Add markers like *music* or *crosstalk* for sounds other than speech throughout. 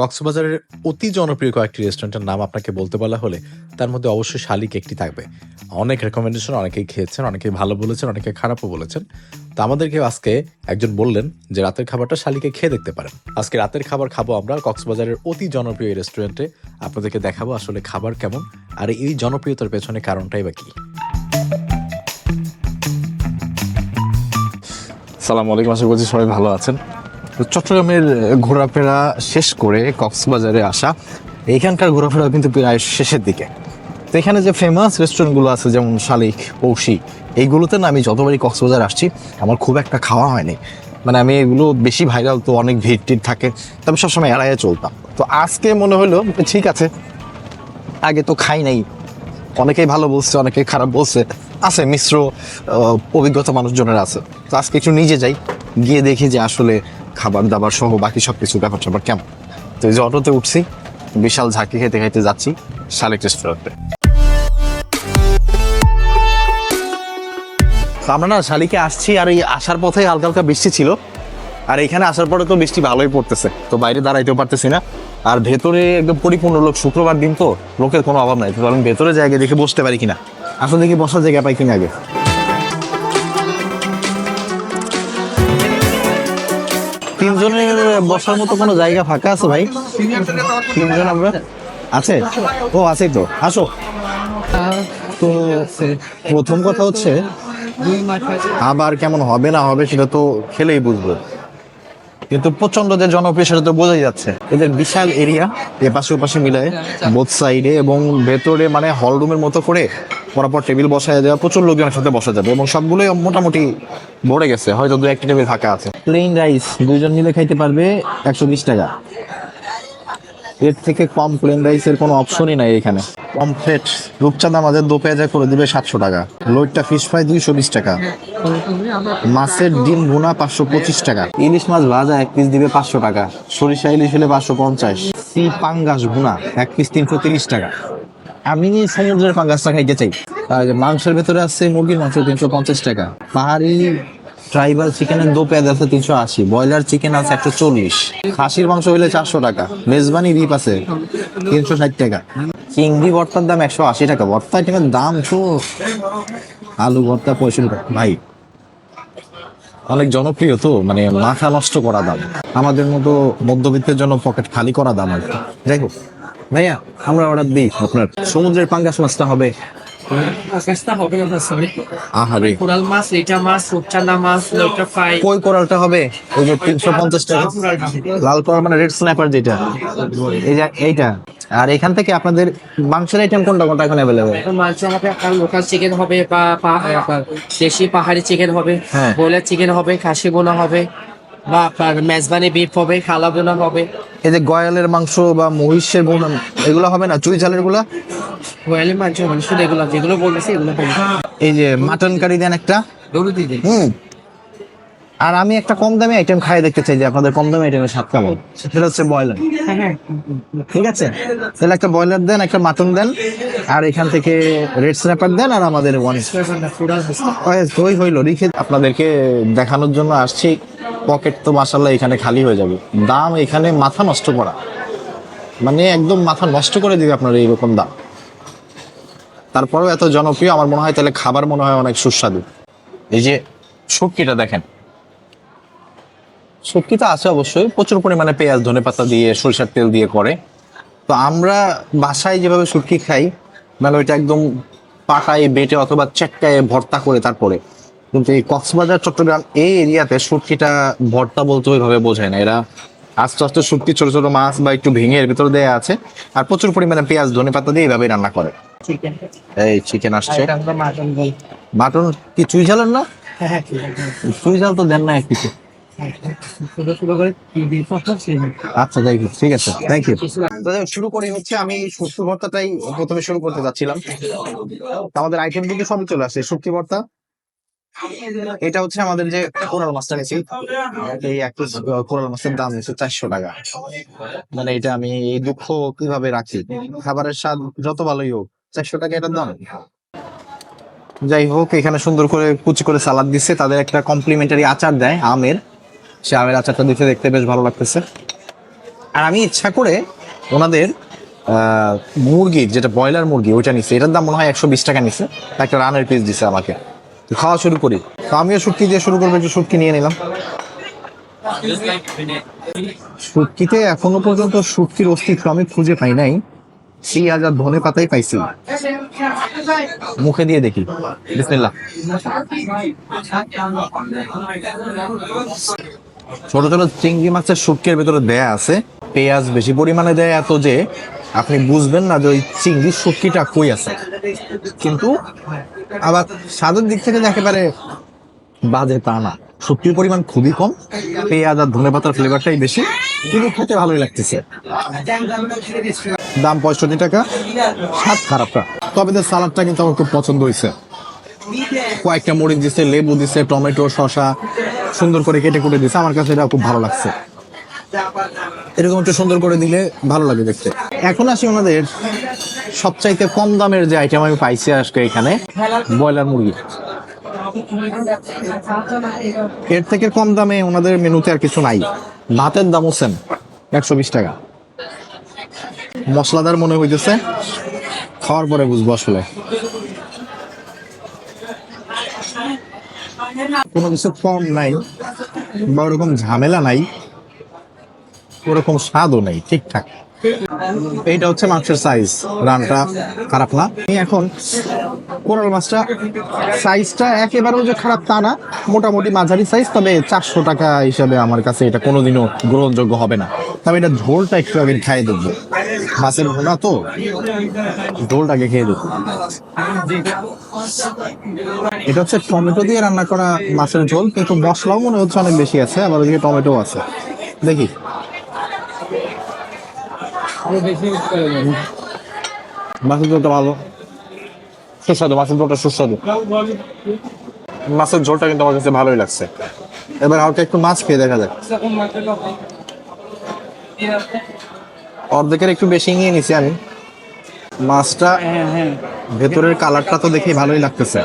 কক্সবাজারের অতি জনপ্রিয় কয়েকটি রেস্টুরেন্টের নাম আপনাকে বলতে বলা হলে তার মধ্যে অবশ্যই শালিক একটি থাকবে। অনেক রেকমেন্ডেশন অনেকেই খেয়েছেন, অনেকেই ভালো বলেছেন, অনেকে খারাপও বলেছেন। তো আমাদেরকে আজকে একজন বললেন যে রাতের খাবারটা শালিকে খেয়ে দেখতে পারেন। আজকে রাতের খাবার খাব আমরা কক্সবাজারের অতি জনপ্রিয় রেস্টুরেন্টে। আপনাদেরকে দেখাবো আসলে খাবার কেমন আর এই জনপ্রিয়তার পেছনে কারণটাই বা কি। সালাম আলাইকুম, আশা করছি সবাই ভালো আছেন। তো চট্টগ্রামের ঘোরাফেরা শেষ করে কক্সবাজারে আসা, এইখানকার ঘোরাফেরা কিন্তু প্রায় শেষের দিকে। তো এখানে যে ফেমাস রেস্টুরেন্টগুলো আছে, যেমন শালিক পৌষি এইগুলোতে না আমি যতবারই কক্সবাজার আসছি, আমার খুব একটা খাওয়া হয়নি। মানে আমি এগুলো বেশি ভাইরাল তো অনেক ভিড় টিড় থাকে, তবে সবসময় এড়াইয়ে চলতাম। তো আজকে মনে হলো, ঠিক আছে, আগে তো খাই নাই। অনেকেই ভালো বলছে অনেকেই খারাপ বলছে। আছে মিশ্র অভিজ্ঞতা মানুষজনের আছে। তো আজকে একটু নিজে যাই, গিয়ে দেখি যে আসলে খাবার দাবার সহ বাকি সব কিছু ব্যাপার স্যাপার কেমন? তো এই যে অটোতে উঠছি, বিশাল ঝাঁকি খেতে খাইতে যাচ্ছি শালিক রেস্টুরেন্টে। আমরা না শালিকে আসছি আর এই আসার পথে হালকা হালকা বৃষ্টি ছিল। আর এখানে আসার পরে তো বৃষ্টি ভালোই পড়তেছে, তো বাইরে দাঁড়াইতেও পারতেছি না। আর ভেতরে একদম পরিপূর্ণ লোক, শুক্রবার দিন তো, লোকের কোনো অভাব নাই। তো আমি ভেতরে জায়গায় দেখে বসতে পারি কিনা। আসলে দেখি বসার জায়গা পাই কিনা আগে। বসার মতো কোনো জায়গা ফাঁকা আছে ভাই? তিনজন আমরা। আছে? ও আছে তো। আসো। তো প্রথম কথা হচ্ছে, আবার কেমন হবে না হবে সেটা তো খেলেই বুঝব। কিন্তু প্রচণ্ড যে জনপ্রিয় সেটা তো বোঝাই যাচ্ছে। এদের বিশাল এরিয়া এপাশে ওপাশে মিলায় বোথ সাইডে এবং ভেতরে মানে হল রুমের মতো করে পরপর টেবিল বসায় দেওয়া প্রচুর লোকজনের সাথে বসা যাবে এবং সবগুলোই মোটামুটি ভরে গেছে হয়তো দু একটা টেবিল ফাঁকা আছে। প্লেন রাইস দুইজন মিলে খাইতে পারবে একশো বিশ টাকা। এর থেকে কম প্লেন রাইসের কোনো অপশনই নাই এখানে। কমপ্লেট রূপচাঁদা আমাদের দো পেঁয়াজা করে দিবে সাতশো টাকা। লোটটা ফিশ ফ্রাই দুইশো বিশ টাকা। মাছের ডিম ভুনা পাঁচশো পঁচিশ টাকা। ইলিশ মাছ ভাজা এক পিস দিবে পাঁচশো টাকা। সরিষা ইলিশ হলে পাঁচশো পঞ্চাশ। সি পাঙ্গাস ভুনা এক পিস তিনশো তিরিশ টাকা। আমি সমুদ্রের পাঙ্গাসটা খাইতে চাই। মাংসের ভেতরে আছে মুরগির মাংস তিনশো পঞ্চাশ টাকা। পাহাড়ি ট্রাইবাল চিকেনের দো পেঁয়াজ আছে তিনশো আশি। ব্রয়লার চিকেন আছে একশো চল্লিশ। খাসির মাংস হইলে চারশো টাকা। মেজবানি রিপ আছে তিনশো ষাট টাকা। চিংড়ি ভর্তার দাম একশো আশি টাকা। ভর্তা আইটেমের দাম তো আলু ভর্তা পঁয়ষট্টি টাকা। ভাই, অনেক জনপ্রিয় তো মানে মাথা নষ্ট করা দাম। আমাদের মতো মধ্যবিত্তের জন্য পকেট খালি করা দাম আর। যাই হোক। ভাইয়া আমরা অর্ডার দিই আপনার। সমুদ্রের পাঙ্গাস মাছটা হবে। আকাশটা হবে না সরি আহারে। কোরাল মাছ এটা মাছ রূপচাঁদা মাছ ওটা ফ্রাই। কই কোরালটা হবে? ওই যে তিনশো পঞ্চাশ টাকা। লাল কোরাল মানে রেড স্ন্যাপার যেটা। এই যে এইটা। আর এখান থেকে আপনাদের মাংসের আইটেম কোনটা কোনটা এখন মাংস হবে আপনার লোকাল চিকেন হবে বা দেশি পাহাড়ি চিকেন হবে হ্যাঁ। ব্রয়লার চিকেন হবে খাসি বোনা হবে। বা আপনার মেজবানি বিফ হবে খালা বোনা হবে। এই যে গয়ালের মাংস বা মহিষের বোন এগুলো হবে না? চুই ঝালেরগুলা? গোয়ালি মাংস মানে শুধু এগুলো যেগুলো বলতেছি এগুলো হবে। এই যে মাটন কারি দেন একটা। দিয়ে দিন। হুম। আর আমি একটা কম দামি আইটেম খাই দেখতে চাই যে আপনাদের কম দামি আইটেমের স্বাদ কেমন। সেটা হচ্ছে ব্রয়লার। হ্যাঁ হ্যাঁ ঠিক আছে। তাহলে একটা ব্রয়লার দেন একটা মাটন দেন আর এখান থেকে রেড স্ন্যাপার দেন আর আমাদের ওয়ান ওই হইল। রেখে আপনাদেরকে দেখানোর জন্য আসছি। পকেট তো মাসাল্লাহ এখানে খালি হয়ে যাবে। দাম এখানে মাথা নষ্ট করা। মানে একদম মাথা নষ্ট করে দিবে আপনার এইরকম দাম। তারপরেও এত জনপ্রিয় আমার মনে হয় তাহলে খাবার মনে হয় অনেক সুস্বাদু। এই যে শুটকিটা দেখেন। শুটকি তো আছে অবশ্যই প্রচুর পরিমাণে পেঁয়াজ ধনে পাতা দিয়ে সরিষার তেল দিয়ে করে। তো আমরা বাসায় যেভাবে শুটকি খাই মানে ওইটা একদম পাকায় বেটে অথবা চেটকায় ভর্তা করে তারপরে। কিন্তু এই কক্সবাজার চট্টগ্রাম এই এরিয়াতে শুটকিটা ভর্তা বলতে ওইভাবে বোঝায় না। এরা আস্তে আস্তে শুটকি ছোট ছোট মাছ বা একটু ভেঙে এর ভিতরে দেয়া আছে আর প্রচুর পরিমাণে পেঁয়াজ ধনে পাতা দিয়ে এইভাবে রান্না করে। এই চিকেন আসছে। মাটন কি চুই ঝালের না? হ্যাঁ হ্যাঁ চুই ঝাল। তো দেন না এক কিছু সেই আচ্ছা যাই হোক, ঠিক আছে থ্যাংক ইউ শুরু করি হচ্ছে আমি শুটকি ভর্তাটাই প্রথমে শুরু করতে যাচ্ছিলাম। আমাদের আইটেম কিন্তু সবই চলে আসে শুটকি ভর্তা। *laughs* এটা হচ্ছে আমাদের যে কোরাল মাছটা নিয়েছি এই এক কোরাল মাছের দাম নিচ্ছে চারশো টাকা। মানে এটা আমি এই দুঃখ কীভাবে রাখি? খাবারের স্বাদ যত ভালোই হোক, চারশো টাকা এটার দাম। যাই হোক, এখানে সুন্দর করে কুচি করে সালাদ দিচ্ছে। তাদের একটা কমপ্লিমেন্টারি আচার দেয়, আমের। সে আমের আচারটা দিতে দেখতে বেশ ভালো লাগতেছে। আর আমি ইচ্ছা করে ওনাদের মুরগির যেটা ব্রয়লার মুরগি, ওইটা নিচ্ছে এটার দাম মনে হয় একশো বিশ টাকা নিচ্ছে একটা রানের পিস দিছে আমাকে। খাওয়া শুরু করি। আমিও শুটকি দিয়ে শুরু করব, একটু শুটকি নিয়ে নিলাম। শুটকিতে এখনও পর্যন্ত শুটকির অস্তিত্ব আমি খুঁজে পাই নাই। পেঁয়াজ আর ধনে পাতাই পাইছি। মুখে দিয়ে দেখি। ছোট ছোট চিংড়ি মাছের শুটকির ভেতরে দেয়া আছে। পেঁয়াজ বেশি পরিমাণে দেয় এত যে আপনি বুঝবেন না যে ওই চিংড়ির শুটকিটা কই আছে। কিন্তু আবার স্বাদের দিক থেকে যে একেবারে বাজে তা না। শুটকির পরিমাণ খুবই কম, পেঁয়াজ আর ধনে পাতার ফ্লেভারটাই বেশি, কিন্তু খেতে ভালোই লাগতেছে। দাম পঁয়ষট্টি টাকা, স্বাদ খারাপটা। তবে তো সালাদটা কিন্তু আমার খুব পছন্দ হয়েছে। কয়েকটা মরিচ দিছে, লেবু দিছে, টমেটো, শসা, সুন্দর করে কেটে কুটে দিছে, আমার কাছে এটা খুব ভালো লাগছে। এরকম একটু সুন্দর করে দিলে ভালো লাগে দেখতে। এখন আসি ওনাদের সবচাইতে কম দামের যে আইটেম আমি পাইছি আজকে এখানে, ব্রয়লার মুরগি। এর থেকে কম দামে ওনাদের মেনুতে আর কিছু নাই। ভাতের দামও সেম একশো বিশ টাকা। মশলাদার মনে হইতেছে, খাওয়ার পরে বুঝব আসলে। কোনো কিছু কম নাই, বা ওরকম ঝামেলা নাই। ওরকম স্বাদও নেই, ঠিকঠাক। এইটা হচ্ছে মাংসের সাইজ রানটা খারাপ না। এখন কোরাল মাছটা সাইজটা একেবারেও যে খারাপ তা না, মোটামুটি মাঝারি সাইজ তবে চারশো টাকা হিসাবে আমার কাছে এটা কোনোদিনও গ্রহণযোগ্য হবে না। তবে এটা ঝোলটা একটু আগে খেয়ে দেবো মাছের ভোনা তো, ঝোলটাকে খেয়ে দেবো এটা হচ্ছে টমেটো দিয়ে রান্না করা মাছের ঝোল, কিন্তু মশলাও মনে হচ্ছে অনেক বেশি আছে, আবার ওদিকে টমেটো আছে। দেখি। মাছের ঝোলটা ভালো। সুস্বাদু, মাছের ঝোলটা সুস্বাদু। মাছের ঝোলটা কিন্তু আমার কাছে ভালোই লাগছে। এবার হালকা একটু মাছ খেয়ে দেখা যাক। অর্ধেকের একটু বেশি নিয়ে নিছি আমি। মাছটা ভেতরের কালারটা তো দেখে ভালোই লাগতেছে।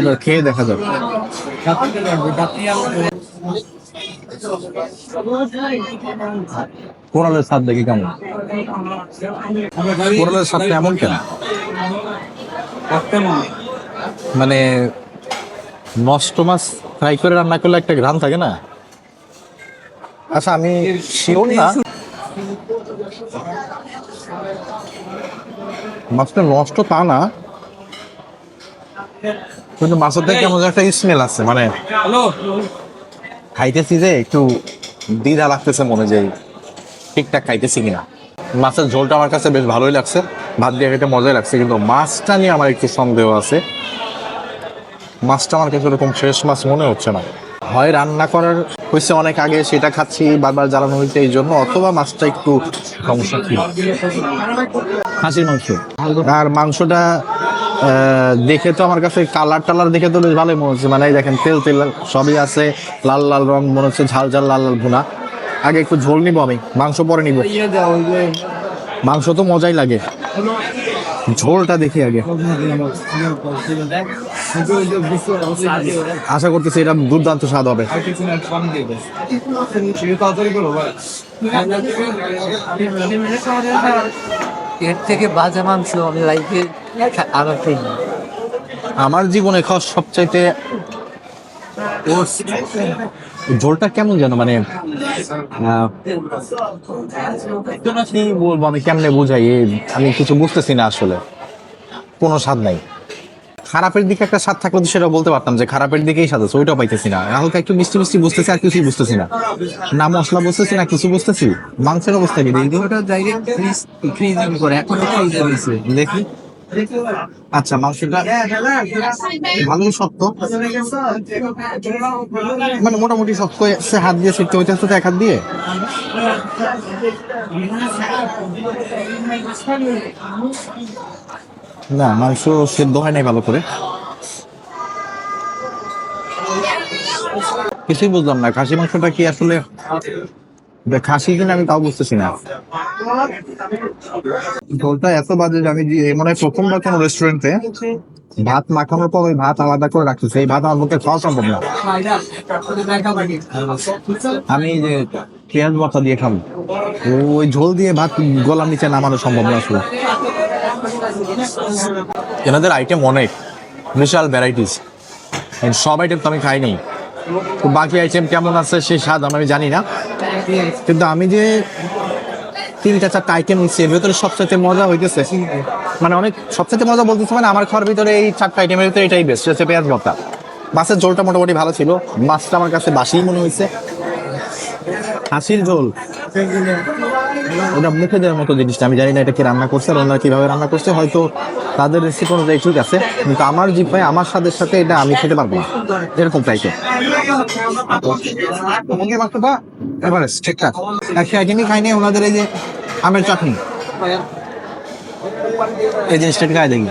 এবার খেয়ে দেখা যাক। কোরালের স্বাদ দেখি কেমন? কোরালের স্বাদটা এমন কেন? মানে নষ্ট মাছ ফ্রাই করে রান্না করলে একটা ঘ্রাণ থাকে না? আচ্ছা আমি শিওর না। মাছটা নষ্ট তা না, কিন্তু মাছের থেকে কেমন একটা স্মেল আছে মানে খাইতেছি যে একটু দ্বিধা লাগতেছে মনে যে ঠিকঠাক খাইতেছি কিনা। মাছের ঝোলটা আমার কাছে বেশ ভালোই লাগছে। ভাত দিয়ে খেতে মজাই লাগছে কিন্তু মাছটা নিয়ে আমার একটু সন্দেহ আছে। মাছটা আমার কাছে ওরকম ফ্রেশ মাছ মনে হচ্ছে না। হয় রান্না করার হয়েছে অনেক আগে সেটা খাচ্ছি বারবার জ্বালানো হয়েছে এই জন্য অথবা মাছটা একটু সমস্যা খাসির মাংস। আর মাংসটা দেখে তো আমার কাছে কালার টালার দেখে তো বেশ ভালোই মনে হচ্ছে মানে দেখেন তেল তেল সবই আছে লাল লাল রং মনে হচ্ছে ঝাল ঝাল লাল লাল ভুনা আগে একটু ঝোল নিবো আমি মাংস পরে নিব মাংস তো মজাই লাগে ঝোলটা দেখি আগে আশা করতেছি এটা দুর্দান্ত স্বাদ হবে এর থেকে বাজে মাংস আমি লাইফে আবার খাই। আমার জীবনে খাওয়া সবচাইতে ঝোলটা কেমন যেন মানে বলব আমি, কেমনে বুঝাই? আমি কিছু বুঝতেছি না আসলে। কোনো স্বাদ নাই। খারাপের দিকে একটা স্বাদ থাকলে তো সেটা বলতে পারতাম যে খারাপের দিকেই স্বাদ আছে ওইটাও পাইতেছি না। হালকা একটু মিষ্টি মিষ্টি বুঝতেছি আর কিছুই বুঝতেছি না। না মশলা বুঝতেছি না কিছু বুঝতেছি। মাংসের অবস্থা কি? দেখি। ওটা ডাইরেক্ট ফ্রিজিং করে এখন ফ্রিজে দিয়েছে দেখি। আচ্ছা মাংসটা ভালোই শক্ত। মানে মোটামুটি শক্ত সে হাত দিয়ে শিখতে হইতে তো এক হাত দিয়ে? না, মাংস সেদ্ধ হয় নাই ভালো করে। কিছুই বুঝলাম না, খাসি মাংসটা কি আসলে খাসি কিনা আমি তাও বুঝতেছি না। ঝোলটা এত বাজে যে আমি মনে হয় প্রথমবার কোনো রেস্টুরেন্টে ভাত মাখানোর পর ওই ভাত আলাদা করে রাখতেছে। এই ভাত আমার পক্ষে খাওয়া সম্ভব না। আমি যে পেঁয়াজ ভর্তা দিয়ে খাব। ওই ঝোল দিয়ে ভাত গলার নিচে নামানো সম্ভব না আসলে। এনাদের আইটেম অনেক, বিশাল ভ্যারাইটিস সব আইটেম তো আমি খাই নাই তো বাকি আইটেম কেমন আছে, সেই স্বাদ আমি জানি না। কিন্তু আমি যে তিনটা চারটা আইটেম নিচ্ছি এর ভিতরে সবচেয়ে মজা হইতেছে মানে অনেক সবচেয়ে মজা বলতেছে মানে আমার খাওয়ার ভিতরে এই চারটা আইটেমের ভিতরে এটাই বেস্ট হচ্ছে পেঁয়াজ ভর্তা। মাছের ঝোলটা মোটামুটি ভালো ছিল, মাছটা আমার কাছে বাসিই মনে হয়েছে হাসির ঝোল। ওটা মুখে দেওয়ার মতো জিনিসটা আমি জানি না এটা কি রান্না করছে আর ওনারা কীভাবে রান্না করছে, হয়তো তাদের রেসিপি অনুযায়ী ঠিক আছে, কিন্তু আমার জিপায় আমার স্বাদের সাথে এটা আমি খেতে পারব না। এরকম টাইপের এভারেস্ট ঠিকঠাক খাইনি, ওনাদের এই যে আমের চাটনি। এই জিনিসটা একটু খাই দেখি।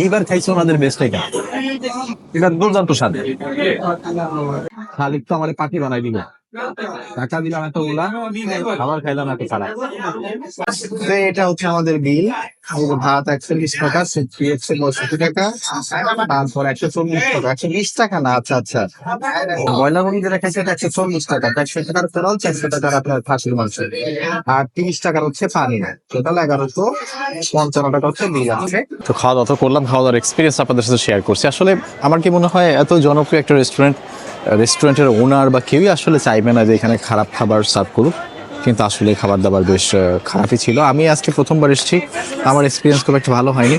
এইবার খাইছে ওনাদের বেস্ট এটা। এটা দুর্দান্ত স্বাদ। খালিক তো আমার পাখি বানাই দিল টাকা দিলাম এতগুলা খাবার খাইলাম এত তো এটা হচ্ছে আমাদের বিল। ভাত একশো বিশ টাকা একশো পঁয়ষট্টি টাকা। তারপর একশো চল্লিশ টাকা। একশো বিশ টাকা না আচ্ছা আচ্ছা। ব্রয়লার মুরগি যেটা খাইছে এটা একশো চল্লিশ টাকা। একশো টাকার ফেরাল চারশো টাকার আপনার খাসির মাংস। আর তিরিশ টাকার হচ্ছে পানি। টোটাল এগারোশো পঞ্চান্ন টাকা হচ্ছে বিল আছে। তো খাওয়া দাওয়া তো করলাম। খাওয়া দাওয়ার এক্সপিরিয়েন্স আপনাদের সাথে শেয়ার করছি। আসলে আমার কি মনে হয় এত জনপ্রিয় একটা রেস্টুরেন্ট রেস্টুরেন্টের ওনার বা কেউই আসলে চাইবে না যে এখানে খারাপ খাবার সার্ভ করুক। কিন্তু আসলে খাবার দাবার বেশ খারাপই ছিল। আমি আজকে প্রথমবার এসেছি। আমার এক্সপিরিয়েন্স খুব একটা ভালো হয়নি।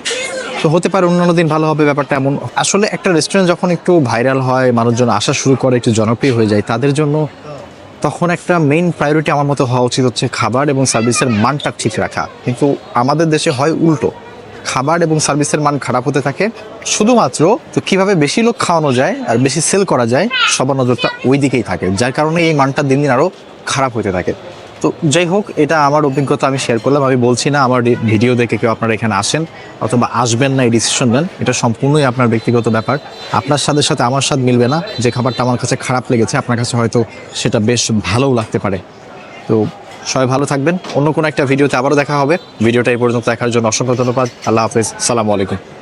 তো হতে পারে অন্যান্য দিন ভালো হবে, ব্যাপারটা এমন। আসলে একটা রেস্টুরেন্ট যখন একটু ভাইরাল হয়, মানুষজন আসা শুরু করে, একটু জনপ্রিয় হয়ে যায়, তাদের জন্য তখন একটা মেইন প্রায়োরিটি আমার মতো হওয়া উচিত হচ্ছে খাবার এবং সার্ভিসের মানটা ঠিক রাখা। কিন্তু আমাদের দেশে হয় উল্টো। খাবার এবং সার্ভিসের মান খারাপ হতে থাকে। শুধুমাত্র তো কীভাবে বেশি লোক খাওয়ানো যায় আর বেশি সেল করা যায়, সবার নজরটা ওই দিকেই থাকে, যার কারণে এই মানটা দিন দিন আরও খারাপ হতে থাকে। তো যাই হোক, এটা আমার অভিজ্ঞতা আমি শেয়ার করলাম। আমি বলছি না আমার ভিডিও দেখে কেউ আপনারা এখানে আসেন অথবা আসবেন না, এই ডিসিশন নেন। এটা সম্পূর্ণই আপনার ব্যক্তিগত ব্যাপার। আপনার সাথে সাথে আমার স্বাদ মিলবে না। যে খাবারটা আমার কাছে খারাপ লেগেছে, আপনার কাছে হয়তো সেটা বেশ ভালোও লাগতে পারে। তো সবাই ভালো থাকবেন। অন্য কোনো একটা ভিডিওতে আবারও দেখা হবে। ভিডিওটা এই পর্যন্ত দেখার জন্য অসংখ্য ধন্যবাদ। আল্লাহ হাফিজ। সালামু আলাইকুম।